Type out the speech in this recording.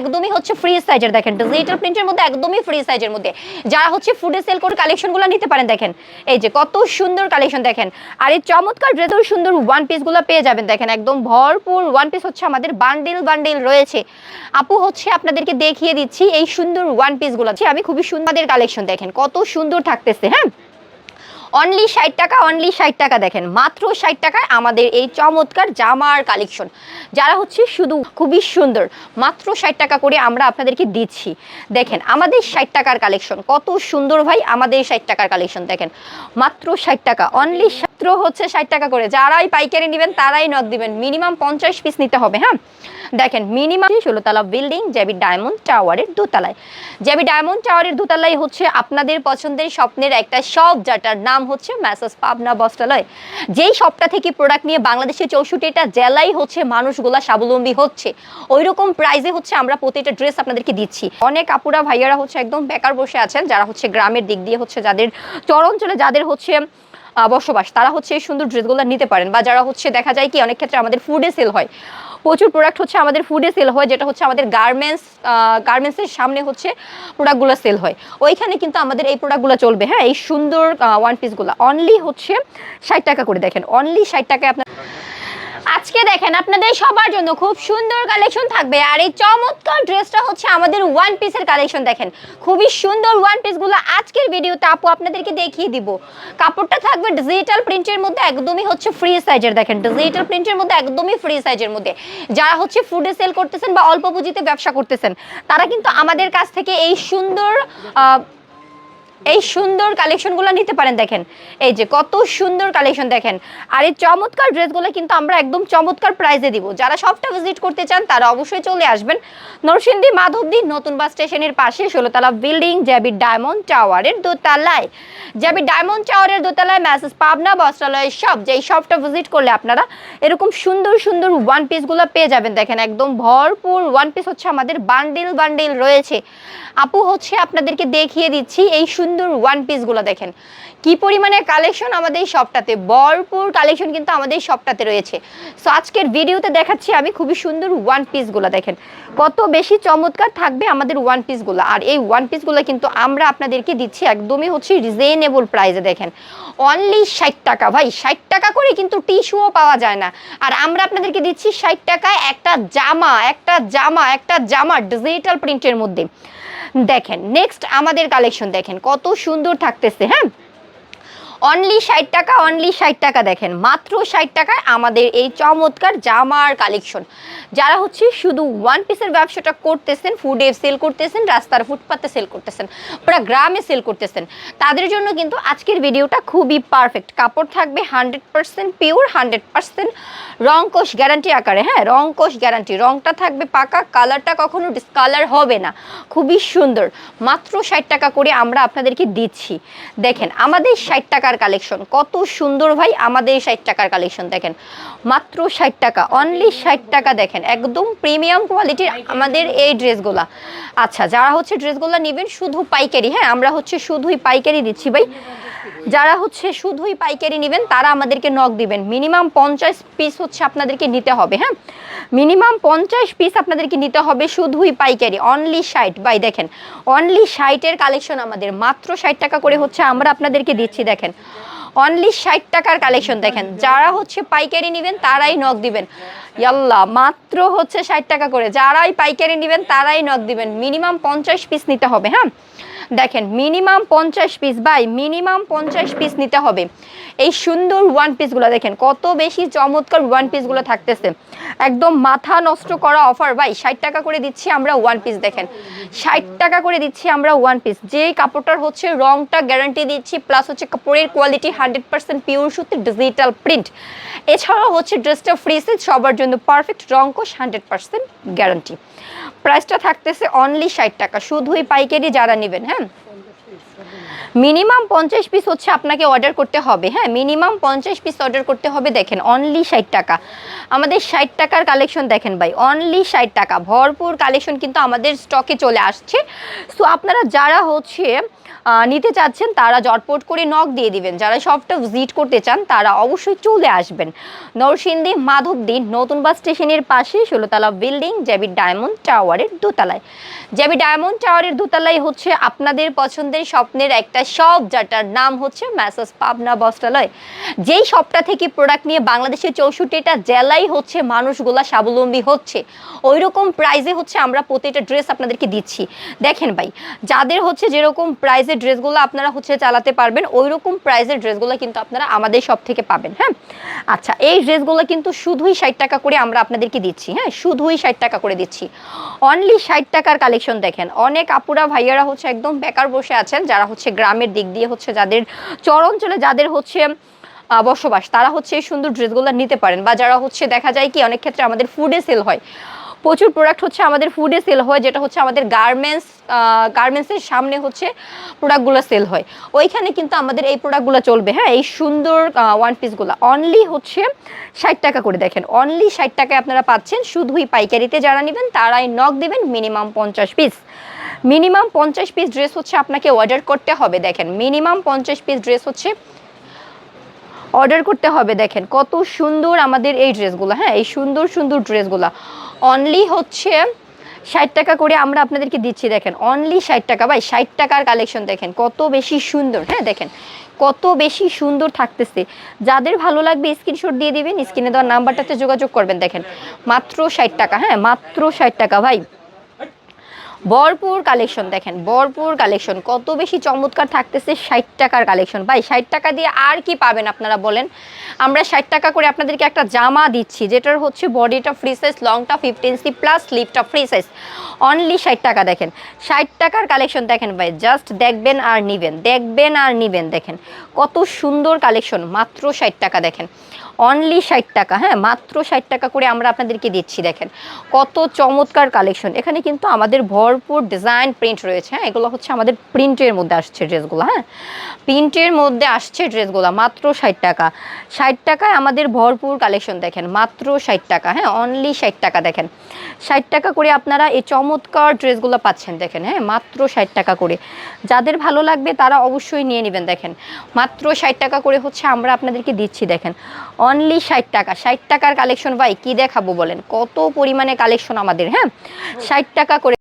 একদমই হচ্ছে ফ্রি সাইজের দেখেন ডিজিটাল প্রিন্টের মধ্যে একদমই ফ্রি সাইজের মধ্যে। যারা হচ্ছে ফুডে সেল করে কালেকশনগুলো নিতে পারেন, দেখেন, এই যে কত সুন্দর কালেকশন দেখেন। আর এই চমৎকার ড্রেসের সুন্দর ওয়ান পিসগুলো পেয়ে যাবেন, দেখেন, একদম ভরপুর ওয়ান পিস হচ্ছে আমাদের বান্ডিল বান্ডিল রয়েছে। আপু হচ্ছে আপনাদেরকে দেখিয়ে দিচ্ছি এই সুন্দর ওয়ান পিসগুলো আমি খুবই সুন্দর কালেকশন দেখেন, কত সুন্দর থাকতেছে হ্যাঁ? অনলি ষাট টাকা অনলি ষাট টাকা দেখেন। মাত্র ষাট টাকায় আমাদের এই চমৎকার জামার কালেকশন যারা হচ্ছে শুধু খুবই সুন্দর, মাত্র ষাট টাকা করে আমরা আপনাদেরকে দিচ্ছি। দেখেন, আমাদের ষাট টাকার কালেকশন কত সুন্দর ভাই আমাদের ষাট টাকার কালেকশন দেখেন। মাত্র ষাট টাকা অনলি মাত্র হচ্ছে ষাট টাকা করে। যারাই পাইকারি নেবেন, তারাই নক দিবেন। মিনিমাম পঞ্চাশ পিস নিতে হবে হ্যাঁ? দেখেন, মিনিমাম ষোলোতলা বিল্ডিং জেবি ডায়মন্ড টাওয়ারের দোতলায়। জেবি ডায়মন্ড টাওয়ারের দোতলায় হচ্ছে আপনাদের পছন্দের স্বপ্নের একটা শপ যাটার নাম হচ্ছে ম্যাসাস পাবনা বস্ত্রালয় যেই শপটা থেকে প্রোডাক্ট নিয়ে বাংলাদেশের চৌষট্টিটা জেলাই হচ্ছে মানুষগুলা স্বাবলম্বী হচ্ছে ওই রকম প্রাইজে হচ্ছে আমরা প্রতিটা ড্রেস আপনাদেরকে দিচ্ছি। অনেক আপুরা, ভাইয়ারা হচ্ছে একদম বেকার বসে আছেন, যারা হচ্ছে গ্রামের দিক দিয়ে হচ্ছে যাদের, চরঞ্চলে যাদের হচ্ছে বসবাস। তারা হচ্ছে এই সুন্দর ড্রেসগুলো নিতে পারেন বা যারা হচ্ছে দেখা যায় কি অনেক ক্ষেত্রে আমাদের ফুডে সেল হয়। প্রচুর প্রোডাক্ট হচ্ছে আমাদের ফুডে সেল হয়, যেটা হচ্ছে আমাদের গার্মেন্টস গার্মেন্টসের সামনে হচ্ছে প্রোডাক্টগুলো সেল হয়। ওইখানে কিন্তু আমাদের এই প্রোডাক্টগুলো চলবে। হ্যাঁ এই সুন্দর ওয়ান পিসগুলো অনলি হচ্ছে ষাট টাকা করে দেখেন। অনলি ষাট টাকায় আপনার আজকে দেখেন আপনাদের সবার জন্য খুব সুন্দর কালেকশন থাকবে। আর এই চমৎকার ড্রেসটা হচ্ছে আমাদের ওয়ান পিসের কালেকশন দেখেন। খুবই সুন্দর ওয়ান পিসগুলো আজকের ভিডিওতে আপু আপনাদেরকে দেখিয়ে দিব। কাপড়টা থাকবে ডিজিটাল প্রিন্টের মধ্যে, একদমই হচ্ছে ফ্রি সাইজের দেখেন। ডিজিটাল প্রিন্টের মধ্যে একদমই ফ্রি সাইজের মধ্যে। যারা হচ্ছে ফুডে সেল করতেছেন বা অল্প পুঁজিতে ব্যবসা করতেছেন, তারা কিন্তু আমাদের কাছ থেকে এই সুন্দর এই সুন্দর কালেকশনগুলো নিতে পারেন, দেখেন। এই যে কত সুন্দর কালেকশন দেখেন। আর এই চমৎকার ড্রেসগুলো কিন্তু আমরা একদম চমৎকার প্রাইসে দিব। যারা সবটা ভিজিট করতে চান, তারা অবশ্যই চলে আসবেন। নরসিংদী মাধবদী নতুন বাস স্টেশনের পাশে ষোলোতলা বিল্ডিং জ্যাবি ডায়মন্ড টাওয়ারের দোতলায়। জ্যাবি ডায়মন্ড টাওয়ারের দোতলায় ম্যাসেজ পাবনা বস্ত্রালয়ের সব যেই সবটা ভিজিট করলে আপনারা এরকম সুন্দর সুন্দর ওয়ান পিসগুলো পেয়ে যাবেন। দেখেন, একদম ভরপুর ওয়ান পিস হচ্ছে আমাদের বান্ডিল বান্ডিল রয়েছে। আপু হচ্ছে আপনাদেরকে দেখিয়ে দিচ্ছি, এই সুন্দর ওয়ান পিসগুলো দেখেন। কি পরিমাণে কালেকশন আমাদের শপটাতে ভরপুর কালেকশন কিন্তু আমাদের শপটাতে রয়েছে। সো আজকের ভিডিওতে দেখাচ্ছি আমি খুবই সুন্দর ওয়ান পিসগুলো দেখেন। কত বেশি চমৎকার থাকবে আমাদের ওয়ান পিসগুলো আর এই ওয়ান পিসগুলো কিন্তু আমরা আপনাদেরকে দিচ্ছি একদমই হচ্ছে রিজনেবল প্রাইসে দেখেন। অনলি ষাট টাকা ভাই, ষাট টাকা করে কিন্তু টিস্যুও পাওয়া যায় না। আর আমরা আপনাদেরকে দিচ্ছি ষাট টাকায় একটা জামা একটা জামা একটা জামা ডিজিটাল প্রিন্টের মধ্যে। দেখেন নেক্সট আমাদের কালেকশন দেখেন কত সুন্দর থাকতেছে হ্যাঁ? অনলি ষাট টাকা অনলি ষাট টাকা দেখেন। মাত্র ষাট টাকায় আমাদের এই চমৎকার জামার কালেকশন যারা হচ্ছে শুধু ওয়ান পিসের ব্যবসাটা করতেছেন ফুডে সেল করতেছেন, রাস্তার ফুটপাতে সেল করতেছেন, পুরো গ্রামে সেল করতেছেন, তাদের জন্য কিন্তু আজকের ভিডিওটা খুবই পারফেক্ট কাপড় থাকবে hundred percent pure hundred percent রং কোষ গ্যারান্টি আকারে হ্যাঁ রং কোষ গ্যারান্টি রংটা থাকবে পাকা কালারটা কখনো ডিসকালার হবে না। খুবই সুন্দর। মাত্র ষাট টাকা করে আমরা আপনাদেরকে দিচ্ছি। দেখেন, আমাদের ষাট টাকার কালেকশন কত সুন্দর ভাই, আমাদের ষাট টাকার কালেকশন দেখেন। মাত্র ষাট টাকা অনলি ষাট টাকা দেখেন। একদম প্রিমিয়াম কোয়ালিটির আমাদের এই ড্রেসগুলা। আচ্ছা যারা হচ্ছে ড্রেসগুলো নেবেন, শুধু পাইকারি হ্যাঁ আমরা হচ্ছে শুধুই পাইকারি দিচ্ছি ভাই। যারা হচ্ছে শুধুই পাইকারি নেবেন, তারা আমাদেরকে নক দিবেন। মিনিমাম পঞ্চাশ পিস হচ্ছে আপনাদেরকে নিতে হবে হ্যাঁ? মিনিমাম পঞ্চাশ পিস আপনাদেরকে নিতে হবে শুধুই পাইকারি অনলি ষাট। বাই দেখেন অনলি ষাটের কালেকশন আমাদের। মাত্র ষাট টাকা করে হচ্ছে আমরা আপনাদেরকে দিচ্ছি, দেখেন। অনলি ষাট টাকার কালেকশন দেখেন। যারা হচ্ছে পাইকারি নেবেন, তারাই নখ দিবেন। ইয়াল্লা, মাত্র হচ্ছে ষাট টাকা করে। যারাই পাইকারি নেবেন, তারাই নখ দিবেন। মিনিমাম পঞ্চাশ পিস নিতে হবে হ্যাঁ? দেখেন মিনিমাম পঞ্চাশ পিস বাই মিনিমাম পঞ্চাশ পিস নিতে হবে। এই সুন্দর ওয়ান পিসগুলো দেখেন, কত বেশি চমৎকার ওয়ান পিসগুলো থাকতেছে। একদম মাথা নষ্ট করা অফার ভাই, ষাট টাকা করে দিচ্ছি আমরা ওয়ান পিস দেখেন। ষাট টাকা করে দিচ্ছি আমরা ওয়ান পিস যে কাপড়টার হচ্ছে রংটা গ্যারান্টি দিচ্ছি প্লাস হচ্ছে কাপড়ের কোয়ালিটি হান্ড্রেড পার্সেন্ট পিওর সুতি ডিজিটাল প্রিন্ট এছাড়াও হচ্ছে ড্রেসটা ফ্রি সবার জন্য পারফেক্ট রং কোষ হান্ড্রেড পার্সেন্ট গ্যারান্টি প্রাইসটা থাকতেছে অনলি ষাট টাকা। শুধুই পাইকারি যারা নেবেন হ্যাঁ? Mm. মিনিমাম পঞ্চাশ পিস হচ্ছে আপনাকে অর্ডার করতে হবে। হ্যাঁ মিনিমাম পঞ্চাশ পিস অর্ডার করতে হবে, দেখেন অনলি ষাট টাকা। আমাদের ষাট টাকার কালেকশন দেখেন ভাই অনলি ষাট টাকা। ভরপুর কালেকশন কিন্তু আমাদের স্টকে চলে আসছে। সো আপনারা যারা হচ্ছে নিতে চাচ্ছেন, তারা জটপট করে নক দিয়ে দিবেন। যারা সবটা ভিজিট করতে চান, তারা অবশ্যই চলে আসবেন। নরসিংদী, মাধবদী, নতুন বাস স্টেশনের পাশে ষোলোতলা বিল্ডিং জেবি ডায়মন্ড টাওয়ারের দোতলায়। জেবি ডায়মন্ড টাওয়ারের দোতলায় হচ্ছে আপনাদের পছন্দের স্বপ্নের একটা শপ যাটার নাম হচ্ছে ম্যাসাস পাবনা বস্ত্রালয়। যেই শপটা থেকে প্রোডাক্ট নিয়ে বাংলাদেশের চৌষট্টিটা জেলায় হচ্ছে মানুষগুলা স্বাবলম্বী হচ্ছে ওই রকম প্রাইজে হচ্ছে আমরা প্রতিটা ড্রেস আপনাদেরকে দিচ্ছি। দেখেন ভাই, যাদের হচ্ছে যেরকম প্রাইজের ড্রেসগুলো আপনারা হচ্ছে চালাতে পারবেন ওই রকম প্রাইজের ড্রেসগুলো কিন্তু আপনারা আমাদের সব থেকে পাবেন হ্যাঁ? আচ্ছা এই ড্রেসগুলো কিন্তু শুধুই ষাট টাকা করে আমরা আপনাদেরকে দিচ্ছি হ্যাঁ? শুধুই ষাট টাকা করে দিচ্ছি। অনলি ষাট টাকার কালেকশন দেখেন, অনেক আপুরা, ভাইয়ারা হচ্ছে একদম বেকার বসে আছেন, যারা হচ্ছে গ্রামের দিক দিয়ে হচ্ছে যাদের চর অঞ্চলে যাদের হচ্ছে বসবাস, তারা হচ্ছে এই সুন্দর ড্রেসগুলো নিতে পারেন। বা যারা হচ্ছে দেখা যায় কি, অনেক ক্ষেত্রে আমাদের ফুডে সেল হয়। প্রচুর প্রোডাক্ট হচ্ছে আমাদের ফুডে সেল হয়, যেটা হচ্ছে আমাদের গার্মেন্টস গার্মেন্টসের সামনে হচ্ছে প্রোডাক্টগুলো সেল হয়। ওইখানে কিন্তু আমাদের এই প্রোডাক্টগুলো চলবে হ্যাঁ? এই সুন্দর ওয়ান পিসগুলো অনলি হচ্ছে ষাট টাকা করে দেখেন। অনলি ষাট টাকায় আপনারা পাচ্ছেন শুধুই পাইকারিতে যারা নেবেন, তারাই নক দেবেন মিনিমাম পঞ্চাশ পিস মিনিমাম পঞ্চাশ পিস ড্রেস হচ্ছে আপনাকে অর্ডার করতে হবে, দেখেন। মিনিমাম পঞ্চাশ পিস ড্রেস হচ্ছে অর্ডার করতে হবে, দেখেন। কত সুন্দর আমাদের এই ড্রেসগুলো হ্যাঁ? এই সুন্দর সুন্দর ড্রেসগুলো অনলি হচ্ছে ষাট টাকা করে আমরা আপনাদেরকে দিচ্ছি, দেখেন। অনলি ষাট টাকা। ভাই, ষাট টাকার কালেকশন দেখেন, কত বেশি সুন্দর। হ্যাঁ দেখেন, কত বেশি সুন্দর থাকতেছে। যাদের ভালো লাগবে স্ক্রিনশট দিয়ে দিবেন স্ক্রিনে দেওয়ার নাম্বারটাতে যোগাযোগ করবেন, দেখেন। মাত্র ষাট টাকা হ্যাঁ মাত্র ষাট টাকা। ভাই ভরপুর কালেকশন দেখেন, ভরপুর কালেকশন। কত বেশি চমৎকার থাকতেছে ষাট টাকার কালেকশন। ভাই, ষাট টাকা দিয়ে আর কি পাবেন আপনারা বলেন? আমরা ষাট টাকা করে আপনাদেরকে একটা জামা দিচ্ছি, যেটার হচ্ছে বডিটা ফ্রি সাইজ লংটা ফিফটিন সি প্লাস স্লিপটা ফ্রি সাইজ অনলি ষাট টাকা দেখেন। ষাট টাকার কালেকশন দেখেন ভাই জাস্ট দেখবেন আর নিবেন, দেখবেন আর নিবেন দেখেন। কত সুন্দর কালেকশন, মাত্র ষাট টাকা দেখেন। অনলি ষাট টাকা হ্যাঁ? মাত্র ষাট টাকা করে আমরা আপনাদেরকে দিচ্ছি, দেখেন। কত চমৎকার কালেকশন এখানে কিন্তু আমাদের ভরপুর ডিজাইন প্রিন্ট রয়েছে হ্যাঁ? এগুলো হচ্ছে আমাদের প্রিন্টের মধ্যে আসছে ড্রেসগুলো হ্যাঁ? প্রিন্টের মধ্যে আসছে ড্রেসগুলো, মাত্র ষাট টাকা। ষাট টাকায় আমাদের ভরপুর কালেকশন দেখেন, মাত্র ষাট টাকা হ্যাঁ? অনলি ষাট টাকা, দেখেন। ষাট টাকা করে আপনারা এই চমৎকার ড্রেসগুলো পাচ্ছেন, দেখেন হ্যাঁ? মাত্র ষাট টাকা করে। যাদের ভালো লাগবে তারা অবশ্যই নিয়ে নেবেন, দেখেন। মাত্র ষাট টাকা করে হচ্ছে আমরা আপনাদেরকে দিচ্ছি, দেখেন। অনলি ষাট টাকা। ষাট টাকার কালেকশন ভাই, কি দেখাবো বলেন? কত পরিমাণে কালেকশন আমাদের হ্যাঁ? ষাট টাকা করে